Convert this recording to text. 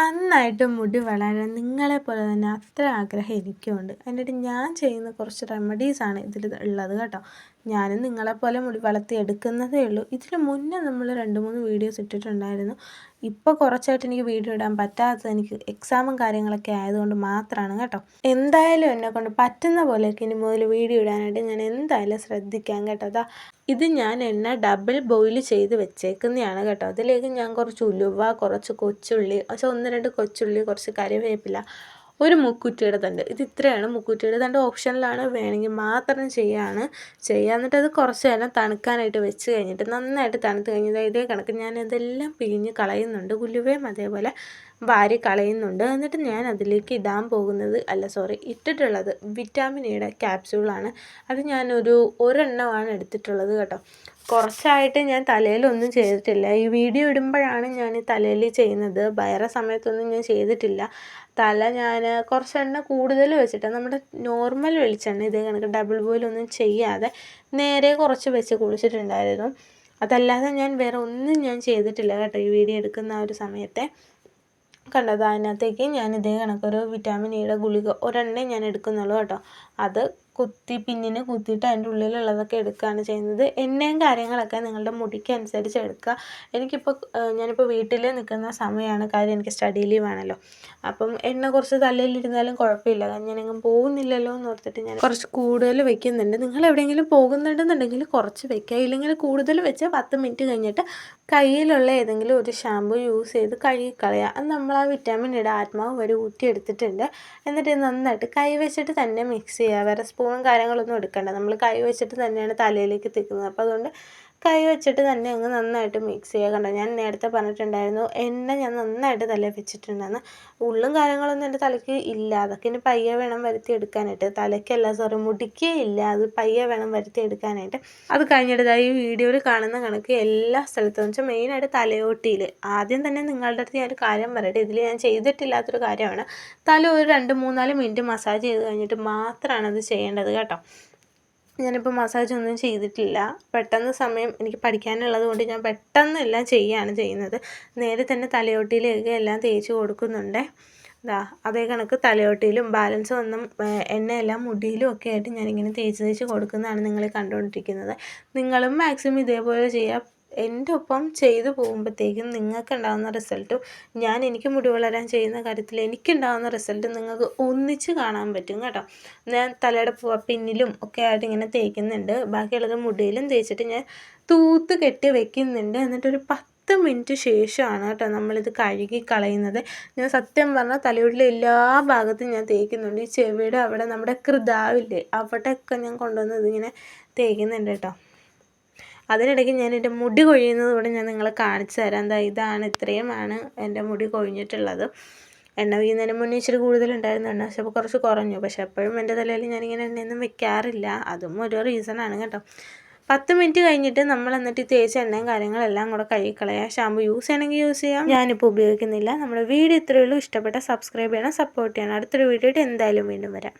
നന്നായിട്ട് മുടി വളരാൻ നിങ്ങളെ പോലെ തന്നെ അത്ര ആഗ്രഹം എനിക്കുമുണ്ട് അതിനായിട്ട് ഞാൻ ചെയ്യുന്ന കുറച്ച് റെമഡീസാണ് ഇതിൽ ഉള്ളത് കേട്ടോ. ഞാനും നിങ്ങളെപ്പോലെ മുടി വളർത്തി എടുക്കുന്നതേ ഉള്ളൂ. ഇതിന് മുന്നേ നമ്മൾ രണ്ട് മൂന്ന് വീഡിയോസ് ഇട്ടിട്ടുണ്ടായിരുന്നു. ഇപ്പോൾ കുറച്ചായിട്ട് എനിക്ക് വീഡിയോ ഇടാൻ പറ്റാത്തത് എനിക്ക് എക്സാമും കാര്യങ്ങളൊക്കെ ആയതുകൊണ്ട് മാത്രമാണ് കേട്ടോ. എന്തായാലും എന്നെ കൊണ്ട് പറ്റുന്ന പോലെയൊക്കെ ഇനി മുതൽ വീഡിയോ ഇടാനായിട്ട് ഞാൻ എന്തായാലും ശ്രദ്ധിക്കാം കേട്ടോ. അതാ ഇത് ഞാൻ എണ്ണ ഡബിൾ ബോയിൽ ചെയ്ത് വെച്ചേക്കുന്നതാണ് കേട്ടോ. അതിലേക്ക് ഞാൻ കുറച്ച് ഉലുവ കുറച്ച് കൊച്ചുള്ളി പക്ഷേ ഒന്ന് രണ്ട് കൊച്ചുള്ളി കുറച്ച് കറിവേപ്പില ഒരു മുക്കുറ്റിയുടെ തണ്ട്. ഇത് ഇത്രയാണ് മുക്കുറ്റിയുടെ തണ്ട്. ഓപ്ഷനിലാണ് വേണമെങ്കിൽ മാത്രം ചെയ്യാണ്. ചെയ്യുക എന്നിട്ട് അത് കുറച്ച് നേരം തണുക്കാനായിട്ട് വെച്ച് കഴിഞ്ഞിട്ട് നന്നായിട്ട് തണുത്ത് കഴിഞ്ഞത് ഇതേ കണക്ക് ഞാൻ ഇതെല്ലാം പിഴിഞ്ഞ് കളയുന്നുണ്ട്. ഉലുവയും അതേപോലെ വാരി കളയുന്നുണ്ട്. എന്നിട്ട് ഞാൻ അതിലേക്ക് ഇടാൻ പോകുന്നത് അല്ല സോറി ഇട്ടിട്ടുള്ളത് വിറ്റാമിൻ ഇയുടെ ക്യാപ്സ്യൂളാണ് അത് ഞാനൊരു ഒരെണ്ണമാണ് എടുത്തിട്ടുള്ളത് കേട്ടോ. കുറച്ചായിട്ട് ഞാൻ തലയിലൊന്നും ചെയ്തിട്ടില്ല. ഈ വീഡിയോ ഇടുമ്പോഴാണ് ഞാൻ തലയിൽ ചെയ്യുന്നത്. വേറെ സമയത്തൊന്നും ഞാൻ ചെയ്തിട്ടില്ല. തല ഞാൻ കുറച്ചെണ്ണ കൂടുതൽ വെച്ചിട്ട് നമ്മുടെ നോർമൽ വെളിച്ചെണ്ണ ഇതേ കണക്ക് ഡബിൾ ബോയിലൊന്നും ചെയ്യാതെ നേരെ കുറച്ച് വെച്ച് കുളിച്ചിട്ടുണ്ടായിരുന്നു. അതല്ലാതെ ഞാൻ വേറെ ഒന്നും ഞാൻ ചെയ്തിട്ടില്ല കേട്ടോ ഈ വീഡിയോ എടുക്കുന്ന ഒരു സമയത്തെ. കണ്ടത്. അതിനകത്തേക്ക് ഞാൻ ഇതേ കണക്കൊരു വിറ്റാമിൻ ഇയുടെ ഗുളിക ഒരെണ്ണേ ഞാൻ എടുക്കുന്നുള്ളൂ കേട്ടോ. അത് കുത്തി പിന്നിന് കുത്തിയിട്ട് അതിന്റെ ഉള്ളിലുള്ളതൊക്കെ എടുക്കുകയാണ് ചെയ്യുന്നത്. എണ്ണയും കാര്യങ്ങളൊക്കെ നിങ്ങളുടെ മുടിക്ക് അനുസരിച്ച് എടുക്കുക. എനിക്കിപ്പോൾ ഞാനിപ്പോൾ വീട്ടിൽ നിൽക്കുന്ന സമയമാണ്. കാര്യം എനിക്ക് സ്റ്റഡി ലീവ് ആണല്ലോ. അപ്പം എണ്ണ കുറച്ച് തലയിലിരുന്നാലും കുഴപ്പമില്ല. ഞാനെങ്ങും പോകുന്നില്ലല്ലോ എന്ന് ഓർത്തിട്ട് ഞാൻ കുറച്ച് കൂടുതൽ വെക്കുന്നുണ്ട്. നിങ്ങൾ എവിടെയെങ്കിലും പോകുന്നുണ്ടെന്നുണ്ടെങ്കിൽ കുറച്ച് വെക്കുക. ഇല്ലെങ്കിൽ കൂടുതൽ വെച്ചാൽ പത്ത് മിനിറ്റ് കഴിഞ്ഞിട്ട് കയ്യിലുള്ള ഏതെങ്കിലും ഒരു ഷാമ്പു യൂസ് ചെയ്ത് കഴുകി കളയുക അത് നമ്മൾ ആ വിറ്റാമിൻ ഇട ആത്മാവ് വരെ ഊറ്റിയെടുത്തിട്ടുണ്ട്. എന്നിട്ട് നന്നായിട്ട് കൈ വെച്ചിട്ട് തന്നെ മിക്സ് ചെയ്യുക വേറെ സ്പൂണും കാര്യങ്ങളൊന്നും എടുക്കണ്ട. നമ്മൾ കൈ വെച്ചിട്ട് തന്നെയാണ് തലയിലേക്ക് തിക്കുന്നത്. അപ്പോൾ അതുകൊണ്ട് കൈ വെച്ചിട്ട് തന്നെ അങ്ങ് നന്നായിട്ട് മിക്സ് ചെയ്യുക. കണ്ടോ? ഞാൻ നേരത്തെ പറഞ്ഞിട്ടുണ്ടായിരുന്നു എണ്ണ ഞാൻ നന്നായിട്ട് തലയിൽ വെച്ചിട്ടുണ്ടെന്ന് ഉള്ളും കാര്യങ്ങളൊന്നും എന്റെ തലയ്ക്ക് ഇല്ല. അതൊക്കെ ഇനി പയ്യെ വേണം വരുത്തി എടുക്കാനായിട്ട് തലയ്ക്കല്ല സോറി മുടിക്കേ ഇല്ല. അത് പയ്യെ വേണം വരുത്തി എടുക്കാനായിട്ട് അത് കഴിഞ്ഞിട്ടതായി ഈ വീഡിയോയിൽ കാണുന്ന കണക്ക് എല്ലാ സ്ഥലത്തും വെച്ചാൽ മെയിനായിട്ട് തലയോട്ടിയിൽ ആദ്യം തന്നെ നിങ്ങളുടെ അടുത്ത് ഞാനൊരു കാര്യം പറയട്ടെ. ഇതിൽ ഞാൻ ചെയ്തിട്ടില്ലാത്തൊരു കാര്യമാണ്. തല ഒരു രണ്ട് മൂന്നാൽ മിനിറ്റ് മസാജ് ചെയ്ത് കഴിഞ്ഞിട്ട് മാത്രമാണ് അത് ചെയ്യേണ്ടത് കേട്ടോ. ഞാനിപ്പോൾ മസാജ് ഒന്നും ചെയ്തിട്ടില്ല. പെട്ടെന്ന് സമയം എനിക്ക് പഠിക്കാനുള്ളത് കൊണ്ട് ഞാൻ പെട്ടെന്ന് എല്ലാം ചെയ്യുകയാണ് ചെയ്യുന്നത്. നേരെ തന്നെ തലയോട്ടിയിലേക്ക് എല്ലാം തേച്ച് കൊടുക്കുന്നുണ്ട്. ഇതാ അതേ കണക്ക് തലയോട്ടിയിലും ബാലൻസ് വന്ന എണ്ണയെല്ലാം മുടിയിലും ഒക്കെ ആയിട്ട് ഞാനിങ്ങനെ തേച്ച് തേച്ച് കൊടുക്കുന്നതാണ് നിങ്ങൾ കണ്ടുകൊണ്ടിരിക്കുന്നത്. നിങ്ങളും മാക്സിമം ഇതേപോലെ ചെയ്യുക എന്റെ ഒപ്പം ചെയ്തു പോകുമ്പോഴത്തേക്കും നിങ്ങൾക്കുണ്ടാകുന്ന റിസൾട്ടും ഞാൻ എനിക്ക് മുടി വളരാൻ ചെയ്യുന്ന കാര്യത്തിൽ എനിക്കുണ്ടാകുന്ന റിസൾട്ടും നിങ്ങൾക്ക് ഒന്നിച്ച് കാണാൻ പറ്റും കേട്ടോ. ഞാൻ തലയുടെ പിന്നിലും ഒക്കെ ആയിട്ട് ഇങ്ങനെ തേക്കുന്നുണ്ട്. ബാക്കിയുള്ളത് മുടിയിലും തേച്ചിട്ട് ഞാൻ തൂത്ത് കെട്ടി വെക്കുന്നുണ്ട്. എന്നിട്ടൊരു പത്ത് മിനിറ്റ് ശേഷമാണ് കേട്ടോ നമ്മളിത് കഴുകി കളയുന്നത്. ഞാൻ സത്യം പറഞ്ഞാൽ തലയുടെ എല്ലാ ഭാഗത്തും ഞാൻ തേക്കുന്നുണ്ട്. ഈ ചെവിയുടെ അവിടെ നമ്മുടെ കൃതാവില്ലേ അവിടെയൊക്കെ ഞാൻ കൊണ്ടുവന്ന് ഇങ്ങനെ തേക്കുന്നുണ്ട് കേട്ടോ. അതിനിടയ്ക്ക് ഞാൻ എന്റെ മുടി കൊഴിയുന്നത് കൂടെ ഞാൻ നിങ്ങളെ കാണിച്ചു തരാം. എന്താ ഇതാണ് ഇത്രയുമാണ് എന്റെ മുടി കൊഴിഞ്ഞിട്ടുള്ളത്. എണ്ണ വീഴുന്നതിന് മുന്നേ ഇച്ചിരി കൂടുതലുണ്ടായിരുന്നു. എണ്ണ പക്ഷെ അപ്പോൾ കുറച്ച് കുറഞ്ഞു. പക്ഷെ എപ്പോഴും എന്റെ തലയിൽ ഞാനിങ്ങനെ എണ്ണയൊന്നും വെക്കാറില്ല. അതും ഒരു റീസണാണ് കേട്ടോ. പത്ത് മിനിറ്റ് കഴിഞ്ഞിട്ട് നമ്മൾ എന്നിട്ട് തേച്ച എണ്ണയും കാര്യങ്ങളെല്ലാം കൂടെ കഴുകിക്കളയാം ഷാമ്പു യൂസ് ചെയ്യണമെങ്കിൽ യൂസ് ചെയ്യാം. ഞാനിപ്പോൾ ഉപയോഗിക്കുന്നില്ല. നമ്മുടെ വീഡിയോ ഇത്രയേ ഉള്ളൂ. ഇഷ്ടപ്പെട്ട സബ്സ്ക്രൈബ് ചെയ്യണം സപ്പോർട്ട് ചെയ്യണം. അടുത്തൊരു വീഡിയോ എന്തായാലും വീണ്ടും വരാം.